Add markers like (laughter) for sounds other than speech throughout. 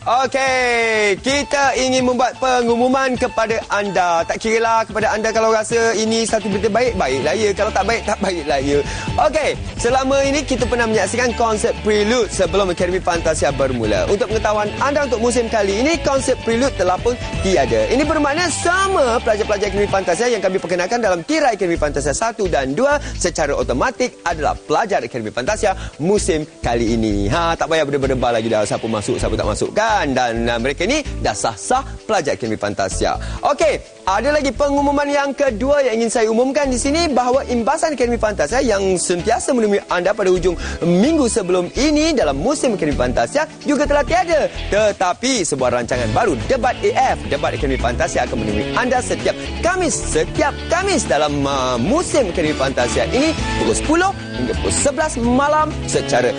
Okey, kita ingin membuat pengumuman kepada anda. Tak kira lah kepada anda kalau rasa ini satu berita baik, baiklah ya. Kalau tak baik, tak baiklah ya. Okey, selama ini kita pernah menyaksikan konsep prelude sebelum Akademi Fantasia bermula. Untuk pengetahuan anda untuk musim kali ini, konsep prelude telah pun tiada. Ini bermakna sama pelajar-pelajar Akademi Fantasia yang kami perkenalkan dalam tirai Akademi Fantasia 1 dan 2 secara automatik adalah pelajar Akademi Fantasia musim kali ini. Ha, tak payah berdebar-debar lagi dah siapa masuk, siapa tak masuk kan. Dan uh, mereka ni dah sah-sah pelajar Akademi Fantasia. Okey, ada lagi pengumuman yang kedua yang ingin saya umumkan di sini bahawa imbasan Akademi Fantasia yang sentiasa menemui anda pada hujung minggu sebelum ini dalam musim Akademi Fantasia juga telah tiada. Tetapi sebuah rancangan baru, Debat AF, Debat Akademi Fantasia akan menemui anda setiap Kamis, setiap Kamis dalam uh, musim Akademi Fantasia ini pukul 10 hingga pukul 11 malam secara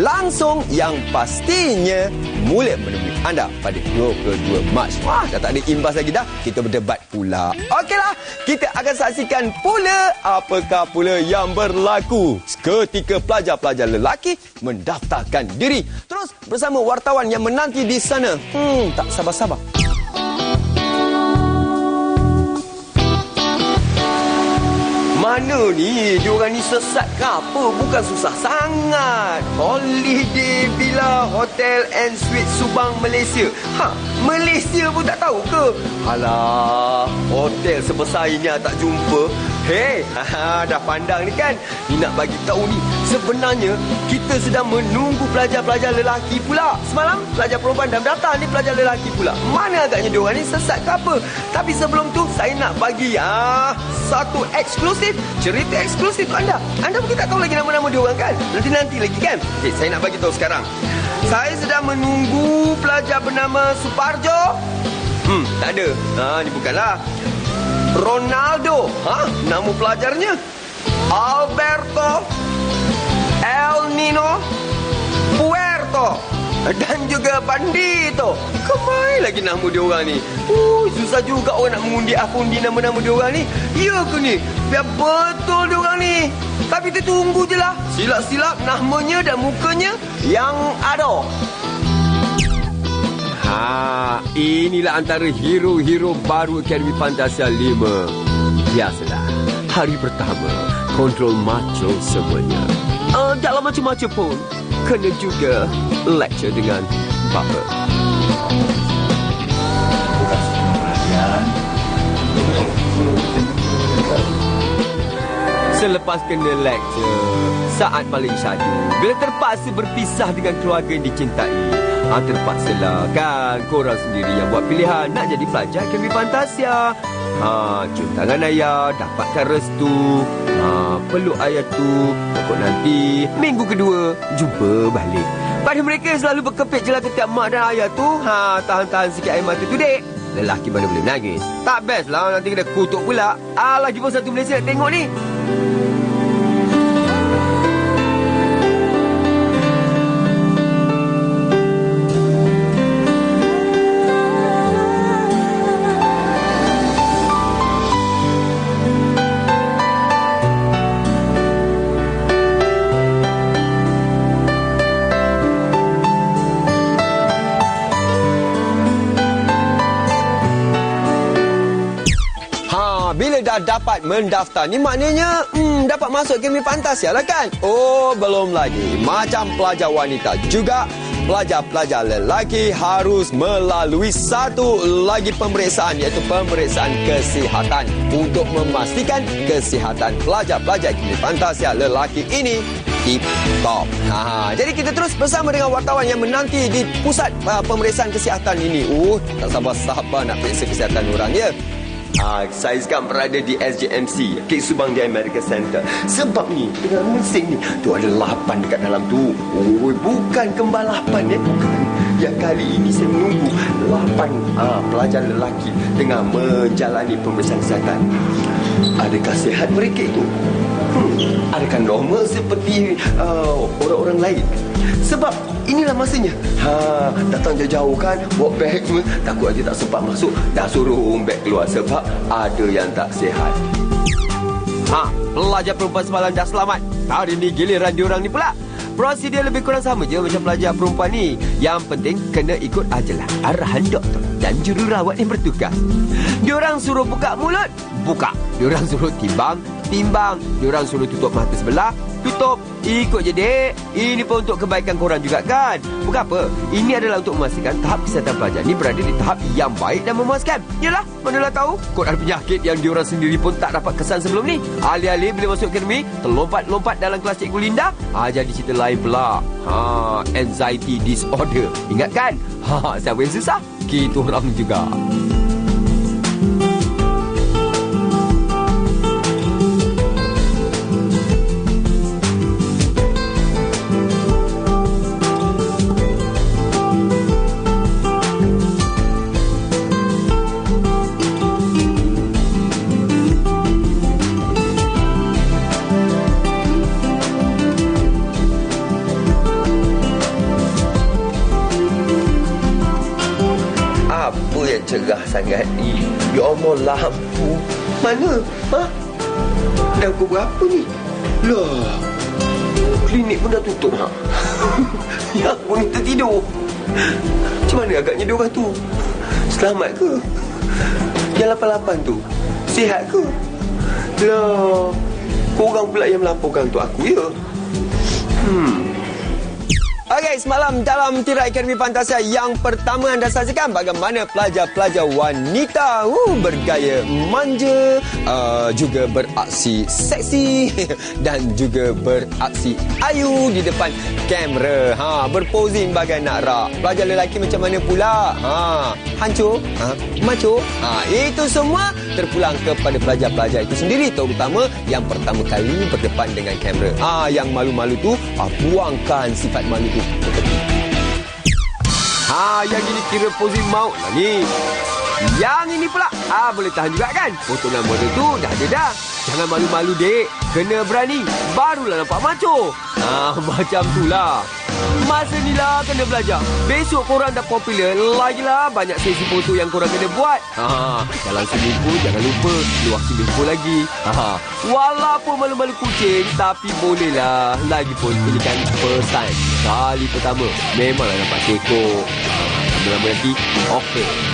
langsung yang pastinya mula menemui anda pada 22 Mac. Wah, dah tak ada imbas lagi dah. Kita berdebat pula. Okeylah, kita akan saksikan pula apakah pula yang berlaku ketika pelajar-pelajar lelaki mendaftarkan diri. Terus bersama wartawan yang menanti di sana. Hmm, tak sabar-sabar. Mana ni? Diorang ni sesat ke apa? Bukan susah sangat. Holiday Villa Hotel and Suite Subang, Malaysia. Ha, Malaysia pun tak tahu ke? Alah, hotel sebesar ini tak jumpa. Hei, (laughs) dah pandang ni kan? Ni nak bagi tahu ni, sebenarnya kita sedang menunggu pelajar-pelajar lelaki pula. Semalam pelajar perempuan dah daftar ni pelajar lelaki pula. Mana agaknya diorang ni sesat ke apa? Tapi sebelum tu saya nak bagi ah satu eksklusif, cerita eksklusif untuk anda. Anda mungkin tak tahu lagi nama-nama diorang kan? Nanti-nanti lagi kan? Okay, saya nak bagi tahu sekarang. Saya sedang menunggu pelajar bernama Suparjo. Hmm, tak ada. Ha, ni bukanlah. Ronaldo. Ha, nama pelajarnya. Alberto. El Nino. Puerto. Dan juga Bandito. Kemai lagi nama dia orang ni. Uh, susah juga orang nak mengundi afundi nama-nama dia orang ni. Ya ke ni? Biar betul dia orang ni. Tapi kita tunggu je lah. Silap-silap namanya dan mukanya yang ada. Ha, inilah antara hero-hero baru Akademi Fantasia 5. Biasalah, hari pertama, kontrol macho semuanya. Uh, dalam macam-macam pun, kena juga lecture dengan bapa. Selepas kena lecture, saat paling syadu, bila terpaksa berpisah dengan keluarga yang dicintai, ha, terpaksalah kan korang sendiri yang buat pilihan nak jadi pelajar Akademi Fantasia. Ha, cium tangan ayah, dapatkan restu. Ha, peluk ayah tu, pokok nanti minggu kedua jumpa balik. Pada mereka yang selalu berkepit je lah ketiak mak dan ayah tu, ha, tahan-tahan sikit air mata tu, dek. Lelaki mana boleh menangis. Tak best lah nanti kena kutuk pula. Alah jumpa satu Malaysia tengok ni. Dah dapat mendaftar ni maknanya hmm, dapat masuk Akademi Fantasia lah kan? Oh, belum lagi. Macam pelajar wanita juga pelajar-pelajar lelaki harus melalui satu lagi pemeriksaan iaitu pemeriksaan kesihatan untuk memastikan kesihatan pelajar-pelajar Akademi Fantasia lelaki ini tip top. Ha, jadi kita terus bersama dengan wartawan yang menanti di pusat uh, pemeriksaan kesihatan ini. Uh, tak sabar-sabar nak periksa kesihatan orang ya. Ah, saya sekarang berada di SJMC, Kek Subang di America Center. Sebab ni, dengan mesin ni, tu ada lapan dekat dalam tu. Oh, bukan kembar lapan ya, bukan. Yang kali ini saya menunggu lapan ah, pelajar lelaki tengah menjalani pemeriksaan kesihatan. Adakah sihat mereka itu? Adakah normal seperti uh, orang-orang lain? Sebab inilah masanya. Ha, datang jauh-jauh kan, bawa beg. Takut aja tak sempat masuk. Dah suruh beg keluar sebab ada yang tak sihat. Ha, pelajar perempuan semalam dah selamat. Hari ni giliran diorang ni pula. Prosedur lebih kurang sama je macam pelajar perempuan ni. Yang penting kena ikut ajalah arahan doktor dan jururawat yang bertugas. Diorang suruh buka mulut, buka. Diorang suruh timbang, timbang. Diorang suruh tutup mata sebelah, tutup. Ikut je, dek. Ini pun untuk kebaikan korang juga kan? Bukan apa. Ini adalah untuk memastikan tahap kesihatan pelajar ni berada di tahap yang baik dan memuaskan. Yalah, manalah tahu. Kod ada penyakit yang diorang sendiri pun tak dapat kesan sebelum ni. Alih-alih bila masuk akademi, terlompat-lompat dalam kelas cikgu Linda. Ha, jadi cerita lain pula. Ha, anxiety disorder. Ingat kan? Ha, siapa yang susah? Kita orang juga. Sangat ni? Ya Allah, lampu. Mana? Ha? Dah pukul berapa ni? Lah. Klinik pun dah tutup, ha? (laughs) ya, ni tertidur. Macam mana agaknya dia orang tu? Selamat ke? Yang 88 tu? Sihat ke? Lah. Korang pula yang melaporkan untuk aku, ya? Hmm. Okey, semalam dalam tirai Akademi Pantasia yang pertama anda saksikan bagaimana pelajar-pelajar wanita uh, bergaya manja, uh, juga beraksi seksi (laughs) dan juga beraksi ayu di depan kamera. Ha, berposing bagai nak rak. Pelajar lelaki macam mana pula? Ha, hancur? Ha, maco? Ha, itu semua terpulang kepada pelajar-pelajar itu sendiri terutama yang pertama kali berdepan dengan kamera. Ah, yang malu-malu tu, ah, buangkan sifat malu. Ha, yang ini kira posing maut lah ni. Yang ini pula, ah boleh tahan juga kan? Potongan model tu dah ada dah. Jangan malu-malu dek, kena berani. Barulah nampak maco. Ah, (laughs) macam tu lah. Masa ni lah kena belajar. Besok korang dah popular, lagilah banyak sesi foto yang korang kena buat. Ha, dalam swimming pool jangan lupa luar swimming pool lagi. Ha, walaupun malu-malu kucing, tapi bolehlah. Lagipun ini kan first time. Kali pertama, memanglah nampak kekok. Ha, lama-lama nanti, okey.